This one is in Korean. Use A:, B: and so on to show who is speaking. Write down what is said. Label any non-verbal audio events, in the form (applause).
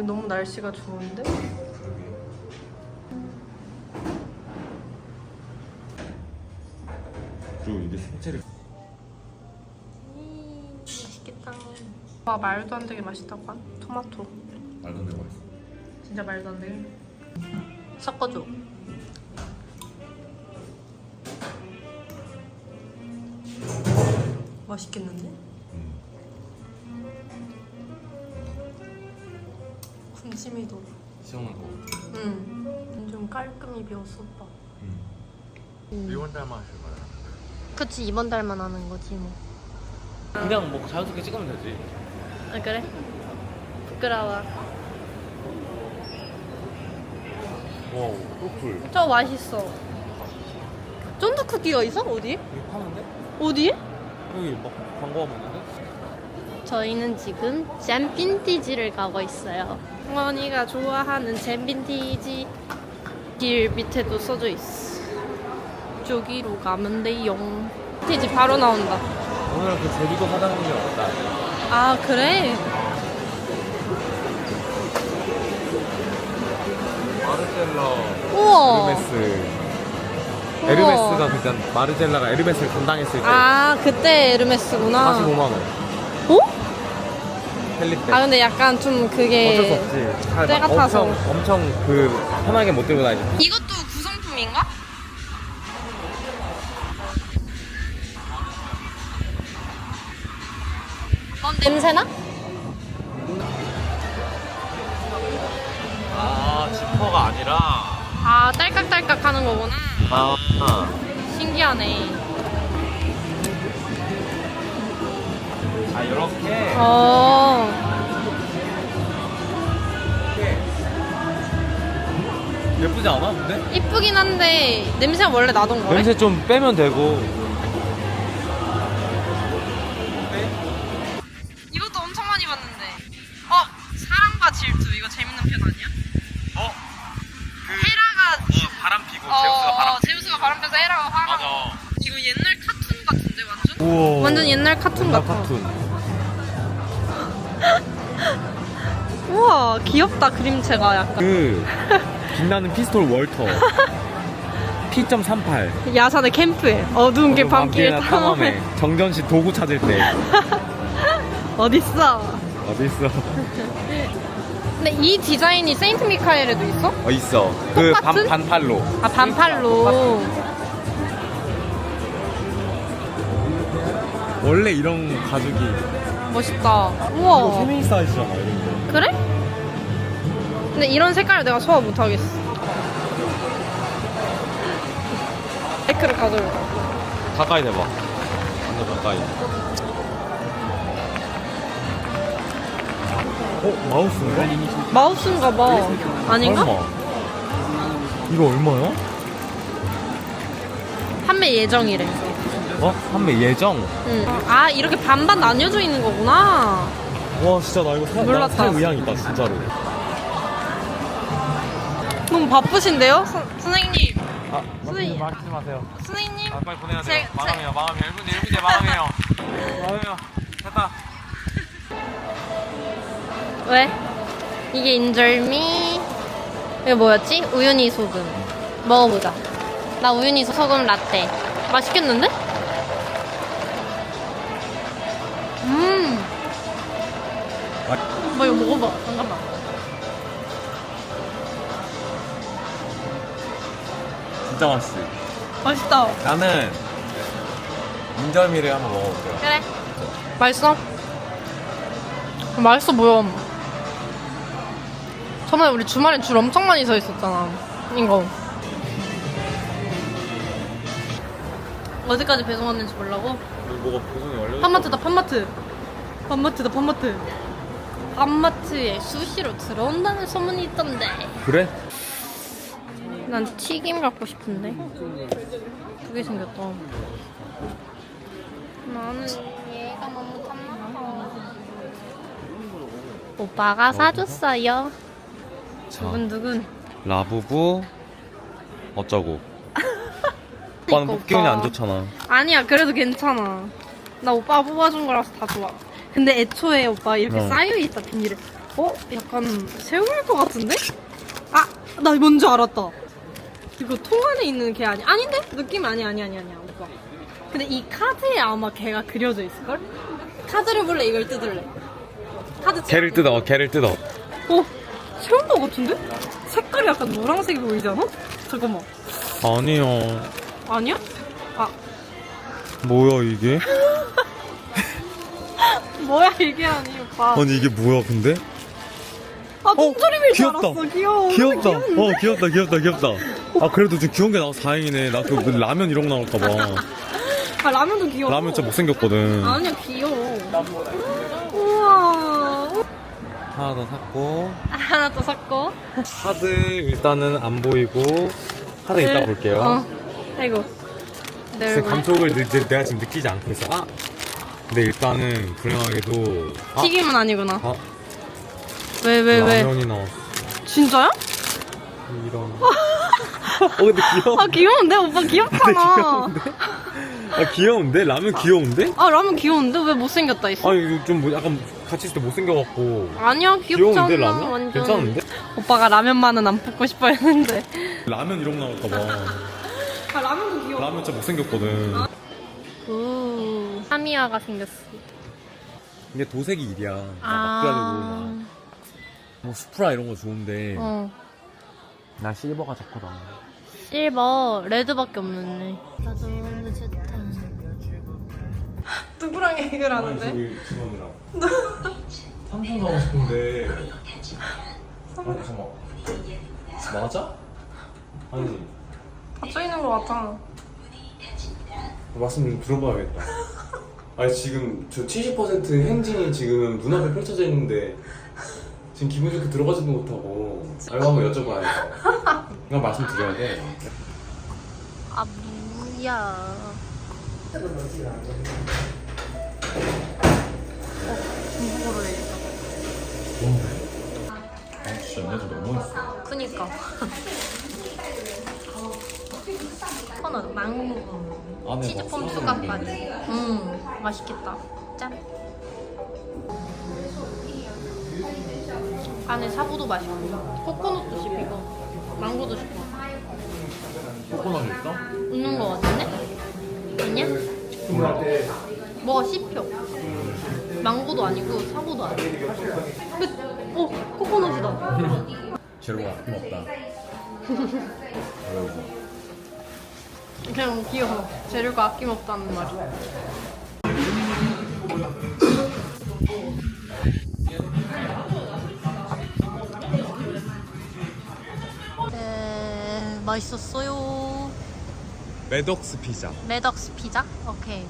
A: 오늘 너무 날씨가 좋은데?
B: 그리고 이게 생채를
A: 맛있겠다. 와 말도 안 되게 맛있다고 한 토마토.
B: 말도 안 되고 맛있어
A: 진짜 말도 안 되게. 섞어줘. 맛있겠는데? 군침이 돌아.
B: 시원한 거
A: 응. 좀 깔끔히 비웠어 오빠.
B: 일본 닮아실 거야
A: 그치 이번 달만 하는 거지 뭐.
B: 그냥 뭐 자연스럽게 찍으면 되지
A: 아 그래? 부끄러워.
B: 와우 로플
A: 저 맛있어. 쫀득 쿠키가 있어? 어디?
B: 이거 파는데?
A: 어디?
B: 여기 막 광고하고 있는데?
A: 저희는 지금 잼빈티지를 가고 있어요. 어머니가 좋아하는 잼빈티지 길 밑에도 써져 있어. 저기로 가면 돼요. 티지 바로 나온다.
B: 오늘 그 제주도 사장님이 왔다
A: 아 그래?
B: 마르셀라
A: 우와.
B: 에르메스
A: 우와.
B: 에르메스가 그때 마르젤라가 에르메스를 담당했을 때
A: 아 그때 에르메스구나.
B: 45만 원
A: 어?
B: 펠리페.
A: 아 근데 약간 좀 그게
B: 어쩔 수 없지. 잘
A: 때
B: 막
A: 같아서.
B: 엄청 엄청 그 편하게 못 들고 다니지.
A: 이것도 구성품인가? 넌 냄새나?
B: 아 지퍼가 아니라.
A: 아 딸깍딸깍 하는 거구나.
B: 아.
A: 신기하네
B: 이렇게
A: 어
B: 예쁘지 않아 근데?
A: 이쁘긴 한데 냄새가 원래 나던 거래?
B: 냄새 좀 빼면 되고
A: 이것도 엄청 많이 봤는데 어? 사랑과 질투 이거 재밌는 편 아니야?
B: 어? 그
A: 헤라가
B: 어, 바람 피고
A: 어, 제우스가 바람 펴서 헤라가 화나고
B: 맞아
A: 이거 옛날 카툰 같은데 완전?
B: 우와
A: 완전 옛날 카툰
B: 옛날
A: 같아
B: 카툰
A: 우와 귀엽다 그림체가 약간.
B: 그 빛나는 피스톨 월터. (laughs) P.38
A: 야산의 캠프에 어두운 게 밤길에 탐험해
B: 정전시 도구 찾을 때. (laughs)
A: 어딨어?
B: 어디 있어?
A: 근데 이 디자인이 세인트 미카엘에도 있어?
B: 어 있어. 그 반,
A: 똑같은?
B: 반팔로.
A: 아 반팔로.
B: 원래 이런 가죽이
A: 멋있다. 우와.
B: 페미니스트 사이즈잖아 이런 거.
A: 그래? 근데 이런 색깔을 내가 소화 못하겠어 마이크를 가져올까
B: 가까이 대봐 완전 가까이 어? 마우스인가?
A: 마우스인가 봐 아닌가?
B: 설마 이거 얼마야?
A: 판매 예정이래
B: 어? 판매 예정?
A: 응. 아 이렇게 반반 나뉘어져 있는 거구나
B: 와 진짜 나 이거 사, 나
A: 몰랐다.
B: 살 의향 있다 진짜로
A: 바쁘신데요? 선, 선생님.
B: 아
A: 선생님.
B: 말씀 마세요.
A: 선생님.
B: 아 빨리 보내야
A: 제-
B: 돼요.
A: 제-
B: 마감해요 마감해요. 1분 뒤에 1분 뒤에 마감해요. 마감해요. 됐다.
A: 왜? 이게 인절미? 이게 뭐였지? 우유니 소금. 먹어보자. 나 우유니 소금 라떼. 맛있겠는데? 음. 뭐 이거 먹어봐. 잠깐만
B: 진짜 맛있어
A: 맛있다.
B: 나는 인절미를 한번 먹어볼게요.
A: 그래. 맛있어? 맛있어 보여. 저번에 우리 주말에 줄 엄청 많이 서 있었잖아. 이거. 어디까지 배송 왔는지 몰라고?
B: 뭐가 배송이 완료
A: 판마트다 판마트. 판마트다 판마트. 판마트에 수시로 들어온다는 소문이 있던데.
B: 그래?
A: 난 튀김 갖고 싶은데 그게 생겼다 나는 얘가 너무 탐나서 오빠가 사줬어요 두근두근
B: 라부부 어쩌고 (laughs)
A: 이거
B: 오빠는 뽑기 운이
A: 오빠.
B: 안 좋잖아
A: 아니야 그래도 괜찮아 나 오빠가 뽑아준 거라서 다 좋아 근데 애초에 오빠 이렇게
B: 어.
A: 쌓여있다 비닐에 어? 약간 새우일 것 같은데? 아! 나 뭔지 알았다 이거 통 안에 있는 개 아니 아닌데? 느낌 아니 아니 아니 아니야 오빠 근데 이 카드에 아마 개가 그려져 있을 걸? 카드를 볼래 이걸 뜯을래 카드
B: 개를 뜯어 개를 뜯어
A: 어? 새우인 것 같은데? 색깔이 약간 노란색이 보이잖아? 잠깐만
B: 아니요
A: 아니야? 아
B: 뭐야 이게? (laughs)
A: 뭐야 이게 아니 오빠
B: 아니 이게 뭐야 근데?
A: 아 똥조림일 줄
B: 귀엽다.
A: 알았어 귀여워
B: 귀엽다
A: 귀여운데?
B: 어 귀엽다 귀엽다 귀엽다 아 그래도 좀 귀여운 게 나와서 다행이네. 나 그 라면 이런 거 나올까봐.
A: 아 라면도 귀여워.
B: 라면 진짜 못생겼거든.
A: 아니야 귀여워. 우와.
B: 하나 더 샀고.
A: 하나 또 샀고.
B: 카드 일단은 안 보이고 카드 이따 볼게요.
A: 어. 아이고.
B: 내제
A: 얼굴
B: 감촉을 느- 느- 내가 지금 느끼지 않고 있어. 아. 근데 일단은 불행하게도 아,
A: 튀김은 아니구나.
B: 아.
A: 왜 왜 왜?
B: 라면이 나왔어.
A: 진짜야?
B: 이런 어 근데 귀여워
A: 아 귀여운데? 오빠 귀엽잖아.
B: 귀여운데? 아 귀여운데? 라면 귀여운데?
A: 아 라면 귀여운데? 왜 못생겼다 했어?
B: 아니 이거 좀뭐 약간 같이 있을 때 못생겨갖고.
A: 아니야 귀엽잖아
B: 귀여운데 라면?
A: 완전.
B: 괜찮은데?
A: 오빠가 라면만은 안 뽑고 싶어 했는데.
B: 라면 이런 거 나올까봐.
A: 아 라면도 귀여워.
B: 라면 진짜 못생겼거든.
A: 오 하미야가 생겼어.
B: 이게 도색이 일이야.
A: 아.
B: 막 그래가지고 뭐 스프라 이런 거 좋은데.
A: 어.
B: 나 실버가 좋거든
A: 실버 레드밖에 없는데. 나도 너무 좋다 누구랑 얘기를 하는데? (laughs)
B: 삼성 사고 싶은데. 아 잠깐만. 맞아? 아니.
A: 닫혀 있는 거 같아.
B: 말씀 좀 들어봐야겠다. 아니 지금 저 70% 행진이 지금 눈앞에 펼쳐져 있는데 지금 기분 좋게 들어가지도 못하고. 아 이거 한번 여쭤봐야겠다 이거 말씀드려야 돼.
A: 아 뭐야. 어 중국어로 해야겠다
B: 아 진짜 연애도 너무 했어.
A: 그니까. 하나 망고.
B: 안에
A: 치즈
B: 막
A: 폼투각까지 음 맛있겠다. 짠. 안에 사부도 맛있고. 코코넛도 씹히고 망고도 씹고
B: 코코넛 있어?
A: 있는 거 같은데? 아니야? 뭐가 씹혀 망고도 아니고 사부도 아니고 끝! 어! 코코넛이다
B: 재료가 아낌없다 (laughs)
A: 그냥 귀여워 재료가 아낌없다는 말이 맛있었어요.
B: 매덕스 피자.
A: 매덕스 피자? 오케이